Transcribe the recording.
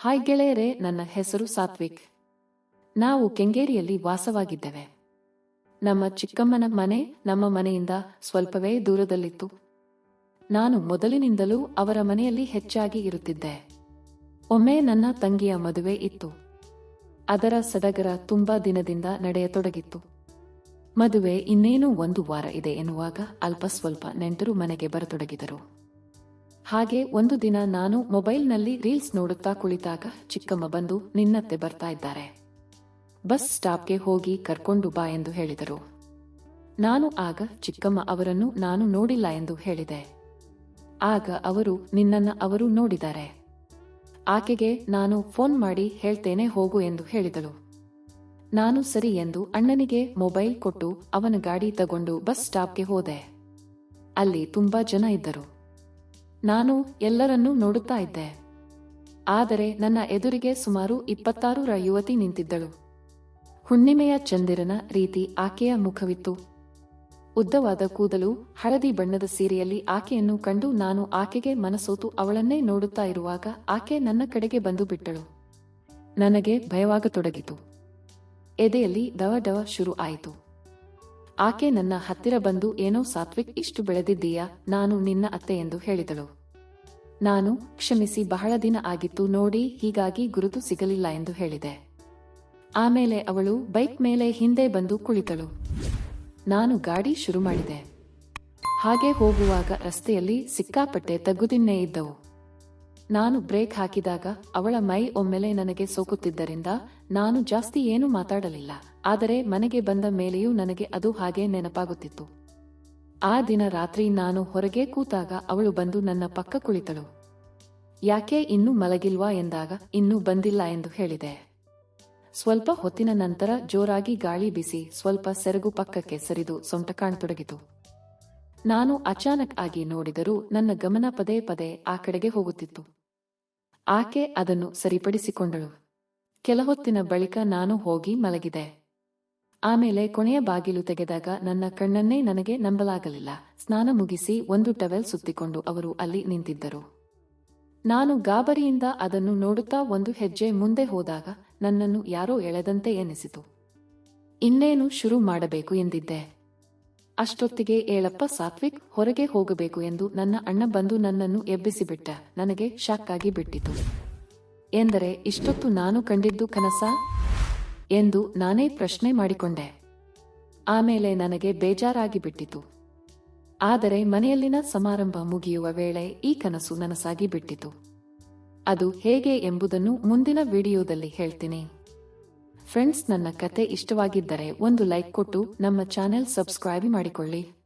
Hi ಗೆಳೆಯರೇ, ನನ್ನ ಹೆಸರು ಸಾತ್ವಿಕ್. ನಾವು ಕೆಂಗೇರಿಯಲ್ಲಿ ವಾಸವಾಗಿದ್ದೇವೆ. ನಮ್ಮ ಚಿಕ್ಕಮ್ಮನ ಮನೆ ನಮ್ಮ ಮನೆಯಿಂದ ಸ್ವಲ್ಪವೇ ದೂರದಲ್ಲಿತ್ತು. ನಾನು ಮೊದಲಿನಿಂದಲೂ ಅವರ ಮನೆಯಲ್ಲಿ ಹೆಚ್ಚಾಗಿ ಇರುತ್ತಿದ್ದೆ. ಒಮ್ಮೆ ನನ್ನ ತಂಗಿಯ ಮದುವೆ ಇತ್ತು. ಅದರ ಸಡಗರ ತುಂಬಾ ದಿನದಿಂದ ನಡೆಯತೊಡಗಿತ್ತು. ಮದುವೆ ಇನ್ನೇನು ಒಂದು ವಾರ ಇದೆ ಎನ್ನುವಾಗ ಅಲ್ಪ ಸ್ವಲ್ಪ ನೆಂಟರು ಮನೆಗೆ ಬರತೊಡಗಿದರು. ಹಾಗೆ ಒಂದು ದಿನ ನಾನು ಮೊಬೈಲ್ನಲ್ಲಿ ರೀಲ್ಸ್ ನೋಡುತ್ತಾ ಕುಳಿತಾಗ ಚಿಕ್ಕಮ್ಮ ಬಂದು ನಿನ್ನತ್ತೆ ಬರ್ತಾ ಇದ್ದಾರೆ. ಬಸ್ ಸ್ಟಾಪ್ಗೆ ಹೋಗಿ ಕರ್ಕೊಂಡು ಬಾ ಎಂದು ಹೇಳಿದರು. ನಾನು ಆಗ ಚಿಕ್ಕಮ್ಮ ಅವರನ್ನು ನಾನು ನೋಡಿಲ್ಲ ಎಂದು ಹೇಳಿದೆ. ಆಗ ಅವರು ನಿನ್ನನ್ನು ಅವರು ನೋಡಿದ್ದಾರೆ. ಆಕೆಗೆ ನಾನು ಫೋನ್ ಮಾಡಿ ಹೇಳ್ತೇನೆ ಹೋಗು ಎಂದು ಹೇಳಿದಳು. ನಾನು ಸರಿ ಎಂದು ಅಣ್ಣನಿಗೆ ಮೊಬೈಲ್ ಕೊಟ್ಟು ಅವನ ಗಾಡಿ ತಗೊಂಡು ಬಸ್ ಸ್ಟಾಪ್ಗೆ ಹೋದೆ. ಅಲ್ಲಿ ತುಂಬಾ ಜನ ಇದ್ದರು. ನಾನು ಎಲ್ಲರನ್ನೂ ನೋಡುತ್ತಾ ಇದ್ದೆ. ಆದರೆ ನನ್ನ ಎದುರಿಗೆ ಸುಮಾರು ಇಪ್ಪತ್ತಾರರ ಯುವತಿ ನಿಂತಿದ್ದಳು. ಹುಣ್ಣಿಮೆಯ ಚಂದಿರನ ರೀತಿ ಆಕೆಯ ಮುಖವಿತ್ತು. ಉದ್ದವಾದ ಕೂದಲು, ಹಳದಿ ಬಣ್ಣದ ಸೀರೆಯಲ್ಲಿ ಆಕೆಯನ್ನು ಕಂಡು ನಾನು ಆಕೆಗೆ ಮನಸೋತು ಅವಳನ್ನೇ ನೋಡುತ್ತಾ ಇರುವಾಗ ಆಕೆ ನನ್ನ ಕಡೆಗೆ ಬಂದು ಬಿಟ್ಟಳು. ನನಗೆ ಭಯವಾಗತೊಡಗಿತು. ಎದೆಯಲ್ಲಿ ದವ ಡವ ಶುರು ಆಯಿತು. ಆಕೆ ನನ್ನ ಹತ್ತಿರ ಬಂದು, ಏನೋ ಸಾತ್ವಿಕ್, ಇಷ್ಟು ಬೆಳೆದಿದ್ದೀಯಾ? ನಾನು ನಿನ್ನ ಅತ್ತೆ ಎಂದು ಹೇಳಿದಳು. ನಾನು ಕ್ಷಮಿಸಿ ಬಹಳ ದಿನ ಆಗಿತ್ತು ನೋಡಿ ಹೀಗಾಗಿ ಗುರುತು ಸಿಗಲಿಲ್ಲ ಎಂದು ಹೇಳಿದೆ. ಆಮೇಲೆ ಅವಳು ಬೈಕ್ ಮೇಲೆ ಹಿಂದೆ ಬಂದು ಕುಳಿತಳು. ನಾನು ಗಾಡಿ ಶುರು ಮಾಡಿದೆ. ಹಾಗೆ ಹೋಗುವಾಗ ರಸ್ತೆಯಲ್ಲಿ ಸಿಕ್ಕಾಪಟ್ಟೆ ತಗ್ಗುದಿನ್ನೇ ಇದ್ದವು. ನಾನು ಬ್ರೇಕ್ ಹಾಕಿದಾಗ ಅವಳ ಮೈ ಒಮ್ಮೆಲೆ ನನಗೆ ಸೋಕುತ್ತಿದ್ದರಿಂದ ನಾನು ಜಾಸ್ತಿ ಏನೂ ಮಾತಾಡಲಿಲ್ಲ. ಆದರೆ ಮನೆಗೆ ಬಂದ ಮೇಲೆಯೂ ನನಗೆ ಅದು ಹಾಗೆ ನೆನಪಾಗುತ್ತಿತ್ತು. ಆ ದಿನ ರಾತ್ರಿ ನಾನು ಹೊರಗೆ ಕೂತಾಗ ಅವಳು ಬಂದು ನನ್ನ ಪಕ್ಕ ಕುಳಿತಳು. ಯಾಕೆ ಇನ್ನೂ ಮಲಗಿಲ್ವಾ ಎಂದಾಗ ಇನ್ನೂ ಬಂದಿಲ್ಲ ಎಂದು ಹೇಳಿದೆ. ಸ್ವಲ್ಪ ಹೊತ್ತಿನ ನಂತರ ಜೋರಾಗಿ ಗಾಳಿ ಬೀಸಿ ಸ್ವಲ್ಪ ಸೆರಗು ಪಕ್ಕಕ್ಕೆ ಸರಿದು ಸೊಂಟ ಕಾಣತೊಡಗಿತು. ನಾನು ಅಚಾನಕ್ ಆಗಿ ನೋಡಿದರೂ ನನ್ನ ಗಮನ ಪದೇ ಪದೇ ಆ ಕಡೆಗೆ ಹೋಗುತ್ತಿತ್ತು. ಆಕೆ ಅದನ್ನು ಸರಿಪಡಿಸಿಕೊಂಡಳು. ಕೆಲಹೊತ್ತಿನ ಬಳಿಕ ನಾನು ಹೋಗಿ ಮಲಗಿದೆ. ಆಮೇಲೆ ಕೊನೆಯ ಬಾಗಿಲು ತೆಗೆದಾಗ ನನ್ನ ಕಣ್ಣನ್ನೇ ನನಗೆ ನಂಬಲಾಗಲಿಲ್ಲ. ಸ್ನಾನ ಮುಗಿಸಿ ಒಂದು ಟವೆಲ್ ಸುತ್ತಿಕೊಂಡು ಅವರು ಅಲ್ಲಿ ನಿಂತಿದ್ದರು. ನಾನು ಗಾಬರಿಯಿಂದ ಅದನ್ನು ನೋಡುತ್ತಾ ಒಂದು ಹೆಜ್ಜೆ ಮುಂದೆ ಹೋದಾಗ ನನ್ನನ್ನು ಯಾರೋ ಎಳೆದಂತೆ ಎನಿಸಿತು. ಇನ್ನೇನು ಶುರು ಮಾಡಬೇಕು ಎಂದಿದ್ದೆ. ಅಷ್ಟೊತ್ತಿಗೆ ಏಳಪ್ಪ ಸಾತ್ವಿಕ್ ಹೊರಗೆ ಹೋಗಬೇಕು ಎಂದು ನನ್ನ ಅಣ್ಣ ಬಂದು ನನ್ನನ್ನು ಎಬ್ಬಿಸಿಬಿಟ್ಟ. ನನಗೆ ಶಾಕ್ ಆಗಿ ಬಿಟ್ಟಿತು. ಎಂದರೆ ಇಷ್ಟೊತ್ತು ನಾನು ಕಂಡಿದ್ದು ಕನಸ? ಎಂದು ನಾನೇ ಪ್ರಶ್ನೆ ಮಾಡಿಕೊಂಡೆ. ಆಮೇಲೆ ನನಗೆ ಬೇಜಾರಾಗಿ ಬಿಟ್ಟಿತು. ಆದರೆ ಮನೆಯಲ್ಲಿನ ಸಮಾರಂಭ ಮುಗಿಯುವ ವೇಳೆ ಈ ಕನಸು ನನಸಾಗಿ ಬಿಟ್ಟಿತು. ಅದು ಹೇಗೆ ಎಂಬುದನ್ನು ಮುಂದಿನ ವಿಡಿಯೋದಲ್ಲಿ ಹೇಳ್ತೀನಿ. ಫ್ರೆಂಡ್ಸ್, ನನ್ನ ಕತೆ ಇಷ್ಟವಾಗಿದ್ದರೆ ಒಂದು ಲೈಕ್ ಕೊಟ್ಟು ನಮ್ಮ ಚಾನೆಲ್ ಸಬ್ಸ್ಕ್ರೈಬ್ ಮಾಡಿಕೊಳ್ಳಿ.